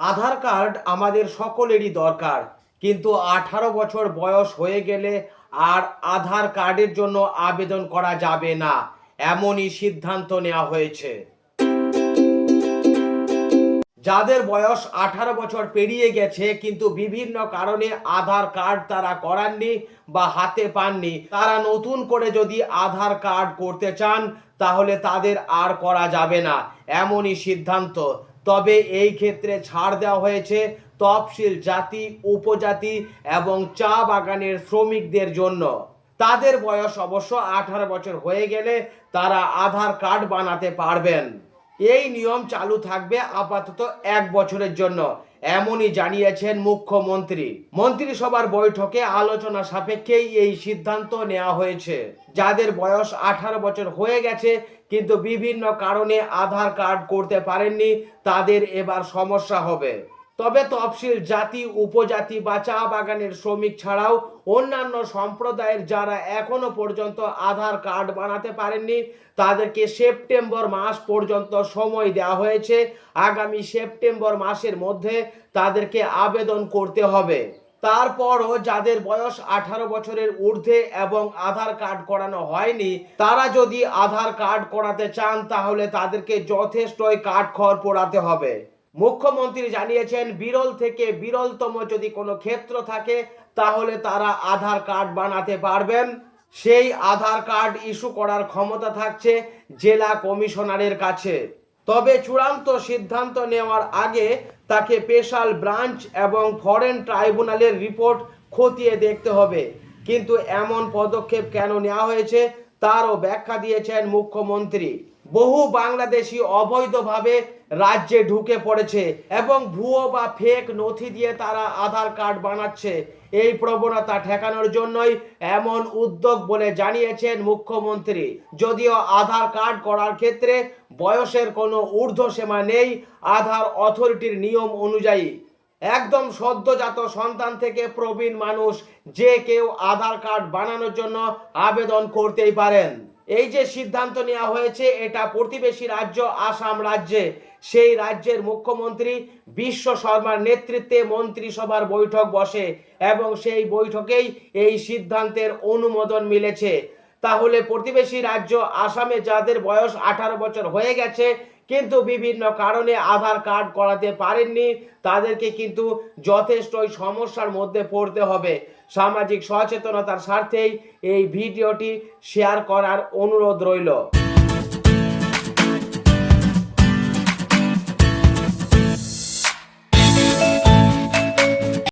আধার card আমাদের সকলেরই দরকার। কিন্তু আঠারো বছর বয়স হয়ে গেলে আর আধার কার্ডের জন্য আবেদন করা যাবে না। এমনই সিদ্ধান্ত নেওয়া হয়েছে। যাদের বয়স আঠারো বছর পেরিয়ে গেছে, কিন্তু বিভিন্ন কারণে আধার কার্ড তারা করাননি বা হাতে পাননি, তারা নতুন করে যদি আধার কার্ড করতে চান, তাহলে তাদের আর করা যাবে না। এমনই সিদ্ধান্ত। তবে এই ক্ষেত্রে ছাড় দেওয়া হয়েছে তফসিল জাতি, উপজাতি এবং চা বাগানের শ্রমিকদের জন্য। তাদের বয়স অবশ্য আঠারো বছর হয়ে গেলে তারা আধার কার্ড বানাতে পারবেন। এই নিয়ম চালু থাকবে আপাতত এক বছরের জন্য, এমনই জানিয়েছেন মুখ্যমন্ত্রী। মন্ত্রিসভার বৈঠকে আলোচনা সাপেক্ষেই এই সিদ্ধান্ত নেওয়া হয়েছে। যাদের বয়স আঠারো বছর হয়ে গেছে, কিন্তু বিভিন্ন কারণে আধার কার্ড করতে পারেননি, তাদের এবার সমস্যা হবে। তবে তফসিল জাতি, উপজাতি বা চা বাগানের শ্রমিক ছাড়াও অন্যান্য সম্প্রদায়ের যারা এখনও পর্যন্ত আধার কার্ড বানাতে পারেননি, তাদেরকে সেপ্টেম্বর মাস পর্যন্ত সময় দেওয়া হয়েছে। আগামী সেপ্টেম্বর মাসের মধ্যে তাদেরকে আবেদন করতে হবে। তারপরও যাদের বয়স আঠারো বছরের ঊর্ধ্বে এবং আধার কার্ড করানো হয়নি, তারা যদি আধার কার্ড করাতে চান, তাহলে তাদেরকে যথেষ্টই কাঠ খড় পোড়াতে হবে। মুখ্যমন্ত্রী জানিয়েছেন, বিরল থেকে বিরলতম যদি কোনো ক্ষেত্র থাকে, তাহলে তারা আধার কার্ড বানাতে পারবেন। সেই আধার কার্ড ইস্যু করার ক্ষমতা থাকছে জেলা কমিশনারের কাছে। তবে চূড়ান্ত সিদ্ধান্ত নেওয়ার আগে তাকে স্পেশাল ব্রাঞ্চ এবং ফরেন ট্রাইব্যুনালের রিপোর্ট খতিয়ে দেখতে হবে। কিন্তু এমন পদক্ষেপ কেন নেওয়া হয়েছে, তারও ব্যাখ্যা দিয়েছেন মুখ্যমন্ত্রী। বহু বাংলাদেশি অবৈধভাবে রাজ্যে ঢুকে পড়েছে এবং ভুয়ো বা ফেক নথি দিয়ে তারা আধার কার্ড বানাচ্ছে। এই প্রবণতা ঠেকানোর জন্যই এমন উদ্যোগ বলে জানিয়েছেন মুখ্যমন্ত্রী। যদিও আধার কার্ড করার ক্ষেত্রে বয়সের কোনো ঊর্ধ্বসীমা নেই, আধার অথরিটির নিয়ম অনুযায়ী। একদম সদ্যজাত সন্তান থেকে প্রবীণ মানুষ যে কেউ আধার কার্ড বানানোর জন্য আবেদন করতেই পারেন। এই যে সিদ্ধান্ত নেওয়া হয়েছে, এটা প্রতিবেশী রাজ্য, আসাম রাজ্যে। সেই রাজ্যের মুখ্যমন্ত্রী বিশ্ব শর্মার নেতৃত্বে মন্ত্রিসভার বৈঠক বসে এবং সেই বৈঠকেই এই সিদ্ধান্তের অনুমোদন মিলেছে। তাহলে প্রতিবেশী রাজ্য আসামে যাদের বয়স আঠারো বছর হয়ে গেছে কিন্তু বিভিন্ন কারণে আধার কার্ড করাতে পারেননি। তাদেরকে কিন্তু যথেষ্টই সমস্যার মধ্যে পড়তে হবে। সামাজিক সচেতনতার স্বার্থেই এই ভিডিওটি শেয়ার করার অনুরোধ রইল।